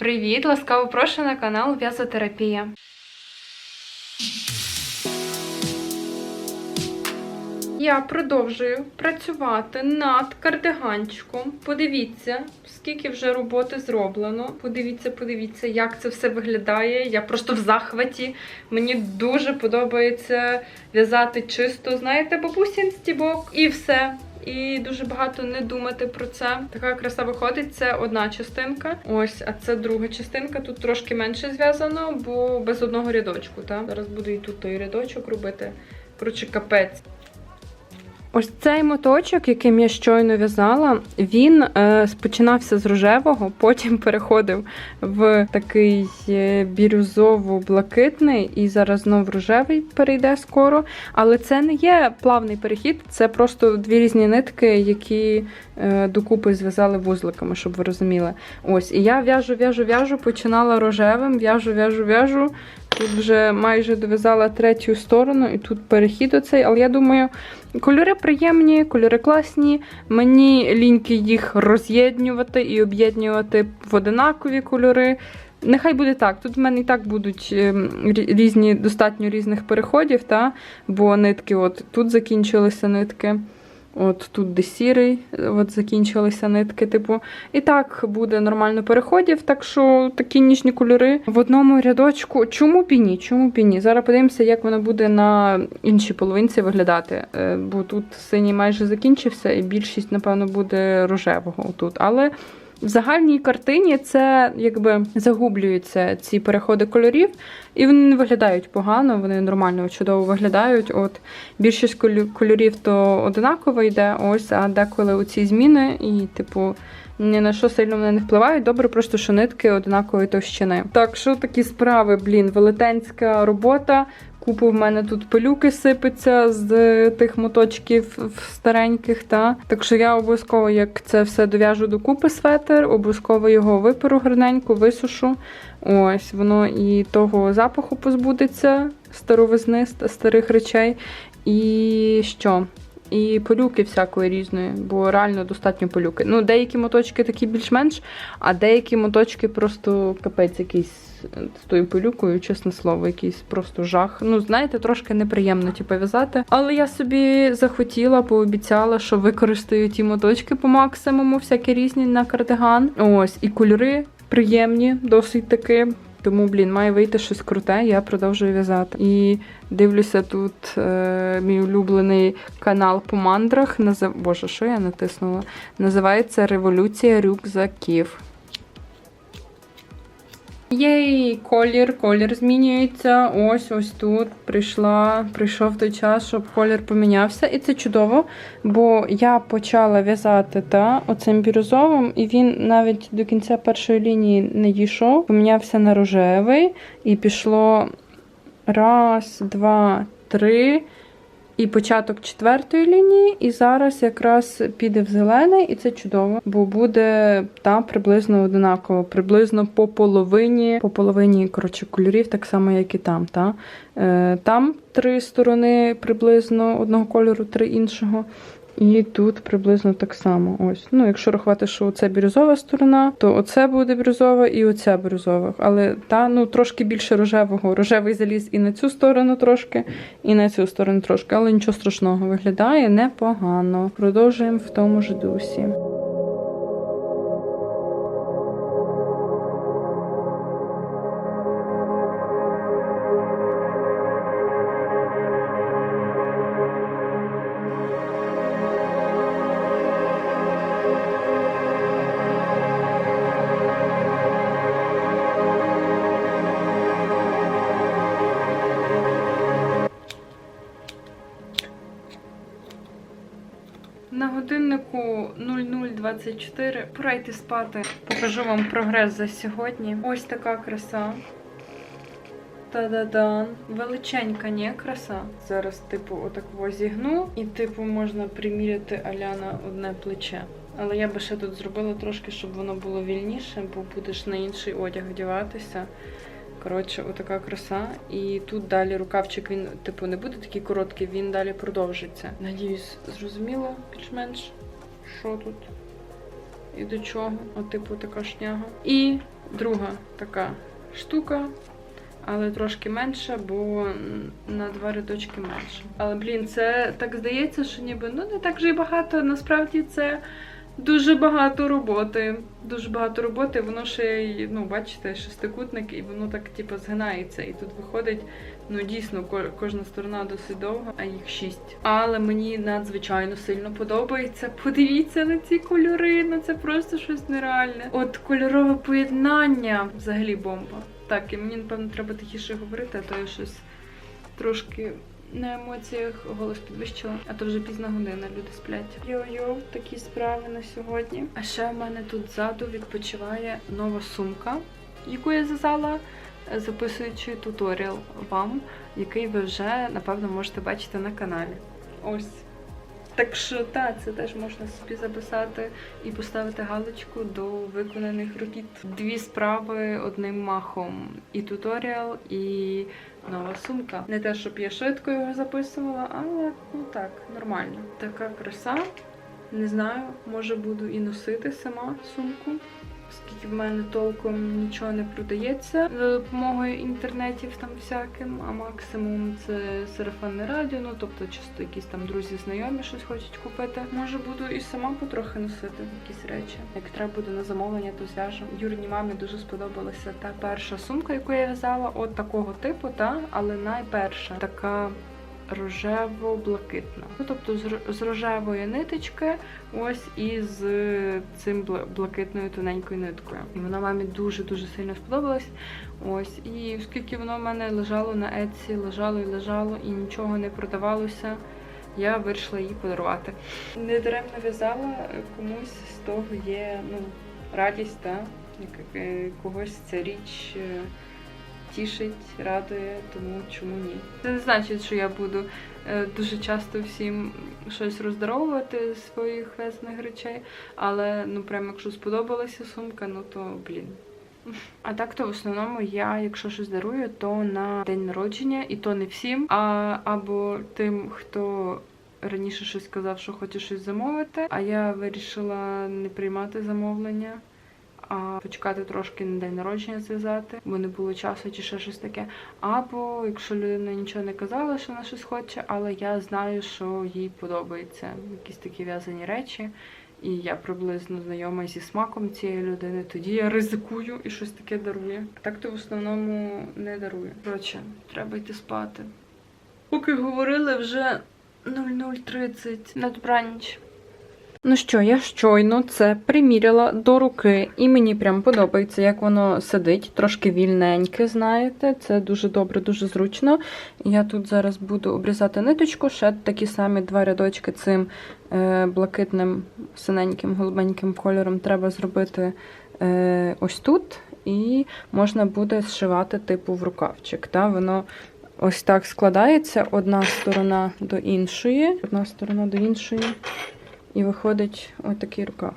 Привіт! Ласкаво прошу на канал В'язотерапія. Я продовжую працювати над кардиганчиком. Подивіться, скільки вже роботи зроблено. Подивіться, подивіться, як це все виглядає. Я просто в захваті. Мені дуже подобається в'язати чисто, знаєте, бабусін стібок і все. І дуже багато не думати про це. Така краса виходить. Це одна частинка. Ось, а це друга частинка. Тут трошки менше зв'язано, бо без одного рядочку. Та? Зараз буду і тут той рядочок робити. Коротше, капець. Ось цей моточок, яким я щойно в'язала, він е, спочинався з рожевого, потім переходив в такий е, бірюзово-блакитний, і зараз знов рожевий перейде скоро. Але це не є плавний перехід, це просто дві різні нитки, які е, докупи зв'язали вузликами, щоб ви розуміли. Ось, і я в'яжу, в'яжу, в'яжу, починала рожевим, в'яжу, в'яжу, в'яжу. Тут вже майже дов'язала третю сторону, і тут перехід оцей, але я думаю. Кольори приємні, кольори класні. Мені ліньки їх роз'єднювати і об'єднувати в одинакові кольори. Нехай буде так. Тут в мене і так будуть ем, різні, достатньо різних переходів, та? бо нитки, от тут закінчилися нитки. От тут де сірий, от закінчилися нитки, типу. І так буде нормально переходів, так що такі ніжні кольори в одному рядочку. Чому б і ні? Чому б і ні? Зараз подивимося, як воно буде на іншій половинці виглядати. Е, Бо тут синій майже закінчився, і більшість, напевно, буде рожевого тут. Але в загальній картині це якби загублюються ці переходи кольорів, і вони не виглядають погано, вони нормально, чудово виглядають. От більшість кольорів то одинаково йде, ось, а деколи оці зміни, і, типу, ні на що сильно вони не впливають. Добре, просто що нитки одинакової товщини. Так, що такі справи, блін, велетенська робота. Купу в мене тут пилюки сипеться з тих моточків стареньких. Та? Так що я обов'язково, як це все дов'яжу докупи светр, обов'язково його виперу гарненько, висушу. Ось воно і того запаху позбудеться старовизни, ст- старих речей. І що? І полюки всякої різної, бо реально достатньо полюки. Ну, деякі моточки такі більш-менш, а деякі моточки просто капець якийсь е, з тою полюкою, чесне слово, якийсь просто жах. Ну, знаєте, трошки неприємно типу, в'язати. Але я собі захотіла, пообіцяла, що використаю ті моточки по максимуму, всякі різні на кардиган. Ось, і кольори приємні, досить таки. Тому, блін, має вийти щось круте, я продовжую в'язати. І дивлюся тут е, мій улюблений канал по мандрах. Назив... Боже, що я натиснула? Називається Революція рюкзаків. Єй, колір, колір змінюється. Ось ось тут прийшла, прийшов той час, щоб колір помінявся. І це чудово, бо я почала в'язати та оцим бірюзовим, і він навіть до кінця першої лінії не дійшов. Помінявся на рожевий, і пішло раз, два, три. І початок четвертої лінії, і зараз якраз піде в зелений, і це чудово, бо буде там приблизно одинаково, приблизно по половині, по половині коротше, кольорів, так само, як і там. Та? Е, там три сторони приблизно одного кольору, три іншого. І тут приблизно так само. Ось. Ну, якщо рахувати, що це бірюзова сторона, то оце буде бірюзова і оця бірюзова. Але та ну трошки більше рожевого. Рожевий заліз і на цю сторону трошки, і на цю сторону трошки. Але нічого страшного виглядає непогано. Продовжуємо в тому ж дусі. 0024. Пора йти спати. Покажу вам прогрес за сьогодні. Ось така краса. Та-да-дан. Величенька, ні, краса. Зараз, типу, отак возігну, і, типу, можна приміряти аля на одне плече. Але я би ще тут зробила трошки, щоб воно було вільніше, бо будеш на інший одяг вдіватися. Коротше, отака краса. І тут далі рукавчик, він, типу, не буде такий короткий, він далі продовжиться. Надіюсь, зрозуміло більш-менш, що тут і до чого. От, типу, така шняга. І друга така штука, але трошки менша, бо на два рядочки менше. Але блін, це так здається, що ніби ну не так вже й багато. Насправді це дуже багато роботи. Дуже багато роботи. Воно ще ну, бачите, шестикутник, і воно так типу згинається. І тут виходить. Ну, дійсно, кожна сторона досить довга, а їх шість. Але мені надзвичайно сильно подобається. Подивіться на ці кольори, ну це просто щось нереальне. От кольорове поєднання взагалі бомба. Так, і мені, напевно, треба тихіше говорити, а то я щось трошки на емоціях голос підвищила, а то вже пізна година, люди сплять. Йо-йо, такі справи на сьогодні. А ще в мене тут ззаду відпочиває нова сумка, яку я зв'язала, записуючи туторіал вам, який ви вже, напевно, можете бачити на каналі. Ось. Так що так, це теж можна собі записати і поставити галочку до виконаних робіт. Дві справи одним махом. І туторіал, і нова сумка. Не те, щоб я швидко його записувала, але ну так, нормально. Така краса. Не знаю, може буду і носити сама сумку. Оскільки в мене толком нічого не продається за допомогою інтернетів там всяким, а максимум це сарафанне радіо, ну тобто часто якісь там друзі, знайомі щось хочуть купити. Може буду і сама потрохи носити якісь речі. Як треба буде на замовлення, то зв'яжу. Юрній мамі дуже сподобалася та перша сумка, яку я в'язала, от такого типу, та але найперша така рожево-блакитна. Ну, тобто з, рожевої ниточки, ось і з цим блакитною тоненькою ниткою. І вона мамі дуже-дуже сильно сподобалась. Ось, і оскільки воно в мене лежало на Etsy, лежало і лежало, і нічого не продавалося. Я вирішила її подарувати. Недаремно в'язала, комусь з того є ну, радість, та? е, когось ця річ е, тішить, радує, тому чому ні. Це не значить, що я буду е, дуже часто всім щось роздаровувати з своїх везених речей, але ну прям якщо сподобалася сумка, ну то блін. А так то в основному я, якщо щось дарую, то на день народження, і то не всім, а або тим, хто раніше щось сказав, що хоче щось замовити, а я вирішила не приймати замовлення. А почекати трошки на день народження зв'язати, бо не було часу чи ще щось таке. Або якщо людина нічого не казала, що вона щось хоче, але я знаю, що їй подобаються якісь такі в'язані речі, і я приблизно знайома зі смаком цієї людини, тоді я ризикую і щось таке дарую. Так то в основному не дарую. Коротше, треба йти спати. Поки говорили, вже 00.30 на добраніч. Ну що, я щойно це приміряла до руки, і мені прям подобається, як воно сидить. Трошки вільненьке, знаєте. Це дуже добре, дуже зручно. Я тут зараз буду обрізати ниточку, ще такі самі два рядочки цим е, блакитним, синеньким, голубеньким кольором треба зробити е, ось тут. І можна буде зшивати типу в рукавчик. Та? Воно ось так складається одна сторона до іншої, одна сторона до іншої. І виходить отакий рукав.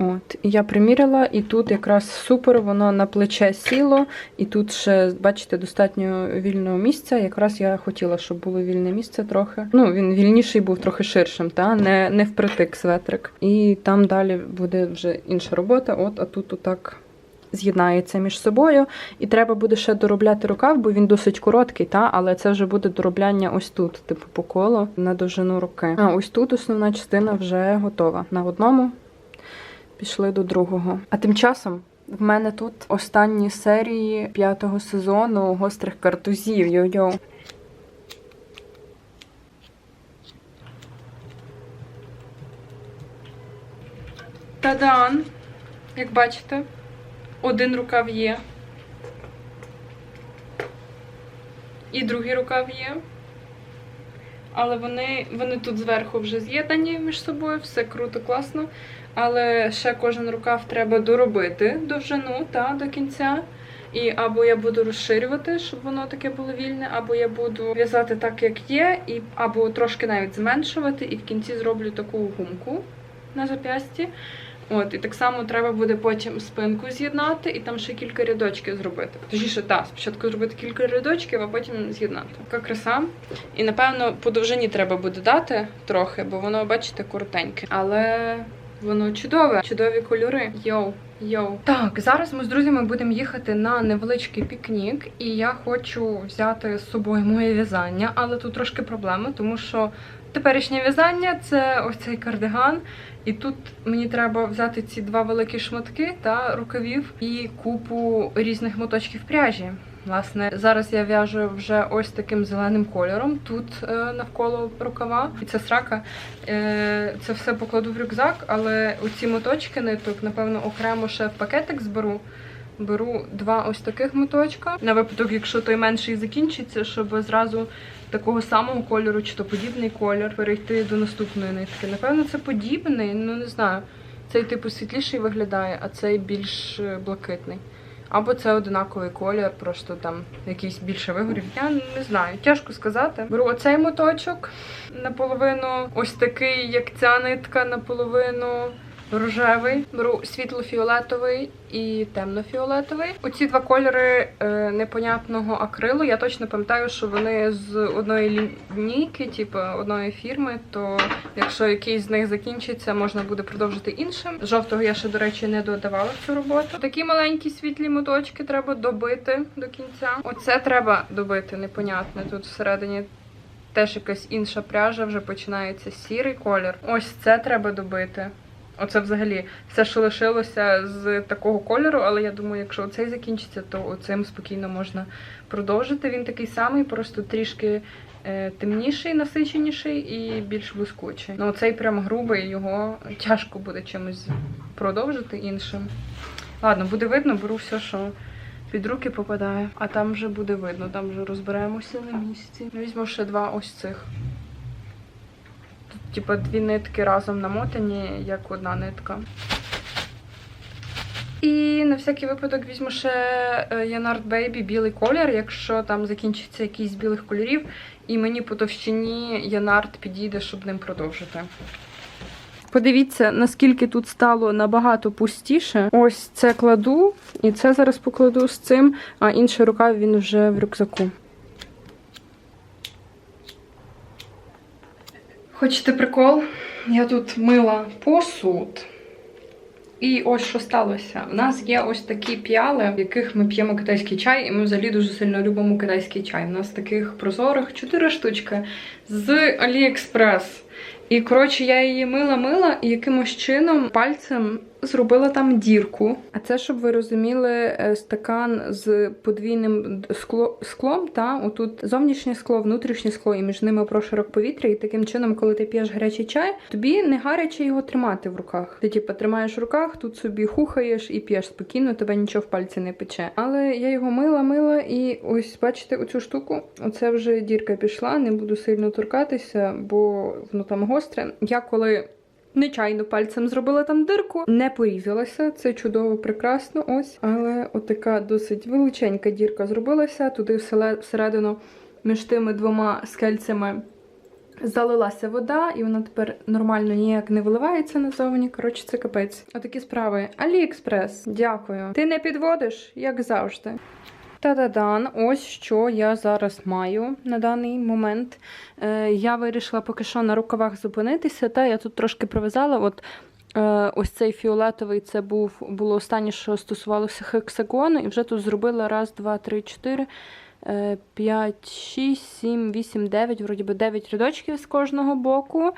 От, я приміряла, і тут якраз супер, воно на плече сіло, і тут ще, бачите, достатньо вільного місця. Якраз я хотіла, щоб було вільне місце трохи. Ну, він вільніший був трохи ширшим, та? Не, не впритик светрик. І там далі буде вже інша робота. От, а тут отак з'єднається між собою. І треба буде ще доробляти рукав, бо він досить короткий, та? але це вже буде доробляння ось тут, типу по колу на довжину руки. А ось тут основна частина вже готова. На одному пішли до другого. А тим часом. В мене тут останні серії п'ятого сезону гострих картузів. Йо-йо. Тадан! Як бачите, один рукав є. І другий рукав є. Але вони, вони тут зверху вже з'єднані між собою, все круто, класно. Але ще кожен рукав треба доробити довжину та, до кінця. І або я буду розширювати, щоб воно таке було вільне, або я буду в'язати так, як є, і, або трошки навіть зменшувати, і в кінці зроблю таку гумку на зап'ясті. От, і так само треба буде потім спинку з'єднати і там ще кілька рядочків зробити. Точніше, так, спочатку зробити кілька рядочків, а потім з'єднати. Така краса. І напевно по довжині треба буде дати трохи, бо воно, бачите, коротеньке. Але воно чудове, чудові кольори. Йоу. Йоу. Так, зараз ми з друзями будемо їхати на невеличкий пікнік, і я хочу взяти з собою моє в'язання, але тут трошки проблема, тому що теперішнє в'язання це ось цей кардиган. І тут мені треба взяти ці два великі шматки та рукавів і купу різних моточків пряжі. Власне, зараз я в'яжу вже ось таким зеленим кольором тут е, навколо рукава. І ця срака. Е, це все покладу в рюкзак, але оці моточки ниток, напевно, окремо ще в пакетик зберу. Беру два ось таких моточка. На випадок, якщо той менший закінчиться, щоб зразу такого самого кольору, чи то подібний колір, перейти до наступної нитки. Напевно, це подібний, ну не знаю. Цей типу світліший виглядає, а цей більш е, блакитний. Або це одинаковий колір, просто там якийсь більше вигорів. Я не знаю, тяжко сказати. Беру оцей моточок наполовину, ось такий, як ця нитка, наполовину рожевий. Беру світло-фіолетовий і темно-фіолетовий. Оці два кольори е, непонятного акрилу. Я точно пам'ятаю, що вони з одної лінійки, типу одної фірми. То якщо якийсь з них закінчиться, можна буде продовжити іншим. Жовтого я ще, до речі, не додавала в цю роботу. Такі маленькі світлі моточки треба добити до кінця. Оце треба добити, непонятне. Тут всередині теж якась інша пряжа, вже починається сірий колір. Ось це треба добити. Оце взагалі все, що лишилося з такого кольору, але я думаю, якщо цей закінчиться, то оцим спокійно можна продовжити. Він такий самий, просто трішки е, темніший, насиченіший і більш блискучий. Ну, цей прям грубий, його тяжко буде чимось продовжити іншим. Ладно, буде видно, беру все, що під руки попадає, а там вже буде видно, там вже розберемося на місці. Візьму ще два ось цих. Типа, дві нитки разом намотані, як одна нитка. І на всякий випадок візьму ще е, Yanard Baby білий колір, якщо там закінчиться якийсь з білих кольорів, і мені по товщині Yanard підійде, щоб ним продовжити. Подивіться, наскільки тут стало набагато пустіше. Ось це кладу, і це зараз покладу з цим, а інший рукав він вже в рюкзаку. Хочете прикол? Я тут мила посуд. І ось що сталося. У нас є ось такі піали, в яких ми п'ємо китайський чай, і ми взагалі дуже сильно любимо китайський чай. У нас таких прозорих 4 штучки з AliExpress. І, коротше, я її мила-мила і якимось чином пальцем зробила там дірку. А це, щоб ви розуміли, е, стакан з подвійним скло, склом, та отут зовнішнє скло, внутрішнє скло, і між ними прошарок повітря. І таким чином, коли ти п'єш гарячий чай, тобі не гаряче його тримати в руках. Ти типу, тримаєш в руках, тут собі хухаєш і п'єш спокійно, тебе нічого в пальці не пече. Але я його мила, мила, і ось бачите оцю штуку. Оце вже дірка пішла, не буду сильно торкатися, бо воно там гостре. Я коли. Нечайно пальцем зробила там дирку, не порізалася. Це чудово, прекрасно. Ось, але отака досить величенька дірка зробилася. Туди всередину між тими двома скельцями залилася вода, і вона тепер нормально ніяк не виливається назовні. Коротше, це капець. Отакі справи. Аліекспрес, дякую. Ти не підводиш, як завжди. Та-да-дан, ось що я зараз маю на даний момент. Е, я вирішила поки що на рукавах зупинитися. Та я тут трошки прив'язала. От е, ось цей фіолетовий це був було останнє, що стосувалося хексагону, і вже тут зробила раз, два, три, чотири. 5, 6, 7, 8, 9, вроді би 9 рядочків з кожного боку.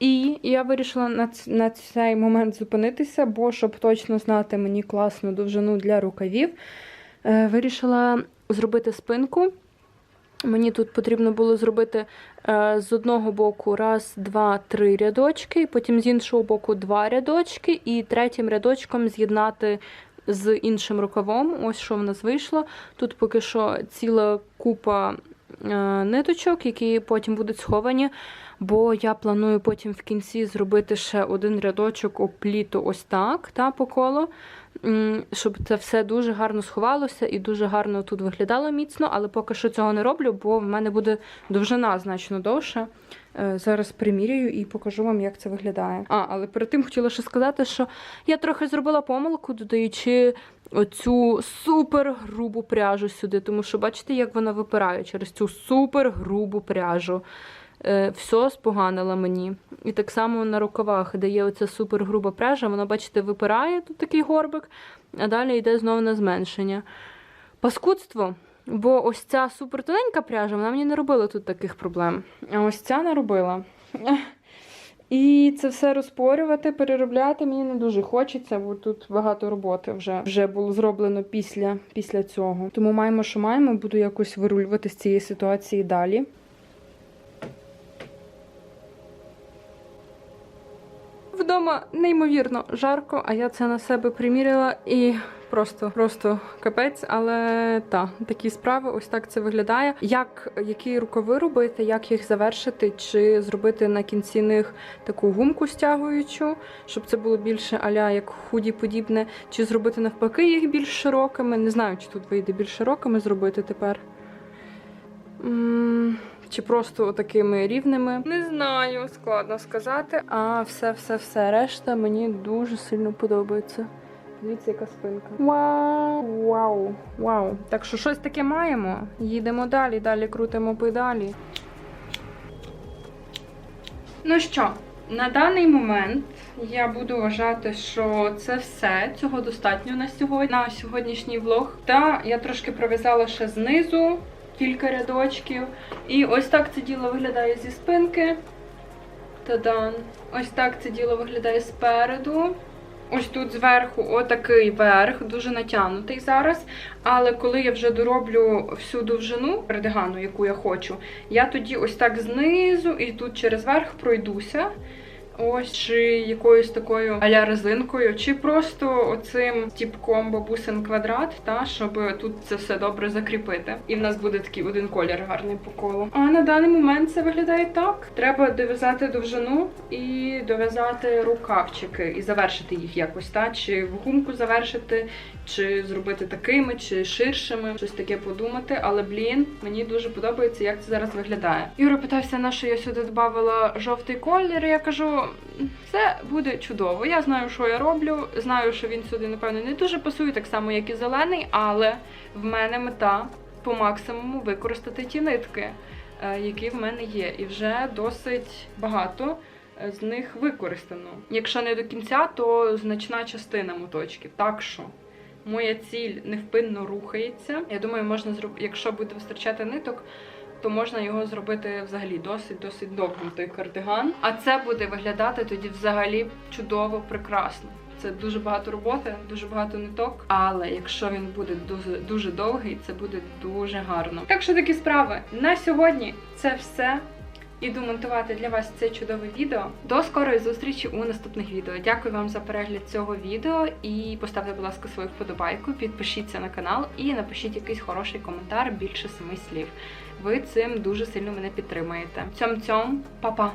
І я вирішила на, на цей момент зупинитися, бо щоб точно знати мені класну довжину для рукавів, е, вирішила зробити спинку. Мені тут потрібно було зробити е, з одного боку раз, два, три рядочки, потім з іншого боку два рядочки, і третім рядочком з'єднати з іншим рукавом. Ось що в нас вийшло. Тут поки що ціла купа е, ниточок, які потім будуть сховані. Бо я планую потім в кінці зробити ще один рядочок опліту ось так, та, по колу, щоб це все дуже гарно сховалося і дуже гарно тут виглядало міцно, але поки що цього не роблю, бо в мене буде довжина значно довша. Е, Зараз приміряю і покажу вам, як це виглядає. А, але перед тим хотіла ще сказати, що я трохи зробила помилку, додаючи оцю супер грубу пряжу сюди, тому що бачите, як вона випирає через цю супер грубу пряжу. Е, все споганила мені. І так само на рукавах, де є оця супер груба пряжа, вона, бачите, випирає тут такий горбик, а далі йде знову на зменшення. Паскудство, бо ось ця супер тоненька пряжа, вона мені не робила тут таких проблем. А ось ця наробила. І це все розпорювати, переробляти мені не дуже хочеться, бо тут багато роботи вже, вже було зроблено після, після цього. Тому маємо, що маємо, буду якось вирулювати з цієї ситуації далі. Вдома неймовірно жарко, а я це на себе приміряла і просто, просто капець. Але та такі справи, ось так це виглядає. Як які рукави робити, як їх завершити, чи зробити на кінці них таку гумку стягуючу, щоб це було більше аля як худі подібне, чи зробити навпаки їх більш широкими. Не знаю, чи тут вийде більш широкими зробити тепер. М, Чи просто такими рівними. Не знаю, складно сказати. А все, все, все. Решта мені дуже сильно подобається. Дивіться, яка спинка. Вау! Вау! Вау! Так що щось таке маємо. Їдемо далі, далі крутимо педалі. Ну що, на даний момент я буду вважати, що це все. Цього достатньо на сьогодні, на сьогоднішній влог. Та я трошки пров'язала ще знизу кілька рядочків. І ось так це діло виглядає зі спинки. Тадан. Ось так це діло виглядає спереду. Ось тут зверху отакий верх, дуже натягнутий зараз. Але коли я вже дороблю всю довжину кардигану, яку я хочу, я тоді ось так знизу і тут через верх пройдуся. Ось чи якоюсь такою аля резинкою, чи просто оцим тіпком бабусин квадрат, та щоб тут це все добре закріпити. І в нас буде такий один колір гарний по колу. А на даний момент це виглядає так. Треба дов'язати довжину і дов'язати рукавчики і завершити їх якось, та чи в гумку завершити, чи зробити такими, чи ширшими, щось таке подумати. Але блін, мені дуже подобається, як це зараз виглядає. Юра питався, на що я сюди додавала жовтий колір. Я кажу, це буде чудово. Я знаю, що я роблю. Знаю, що він сюди, напевно, не дуже пасує, так само, як і зелений, але в мене мета по максимуму використати ті нитки, е, які в мене є, і вже досить багато. е, З них використано. Якщо не до кінця, то значна частина моточків. Так що моя ціль невпинно рухається. Я думаю, можна зробити, якщо буде вистачати ниток, то можна його зробити взагалі досить досить довгим той кардиган. А це буде виглядати тоді взагалі чудово, прекрасно. Це дуже багато роботи, дуже багато ниток. Але якщо він буде дуже дуже довгий, це буде дуже гарно. Так що такі справи на сьогодні це все. Іду монтувати для вас це чудове відео. До скорої зустрічі у наступних відео. Дякую вам за перегляд цього відео і поставте, будь ласка, свою вподобайку, підпишіться на канал і напишіть якийсь хороший коментар більше семи слів. Ви цим дуже сильно мене підтримуєте. Цьом-цьом, па-па!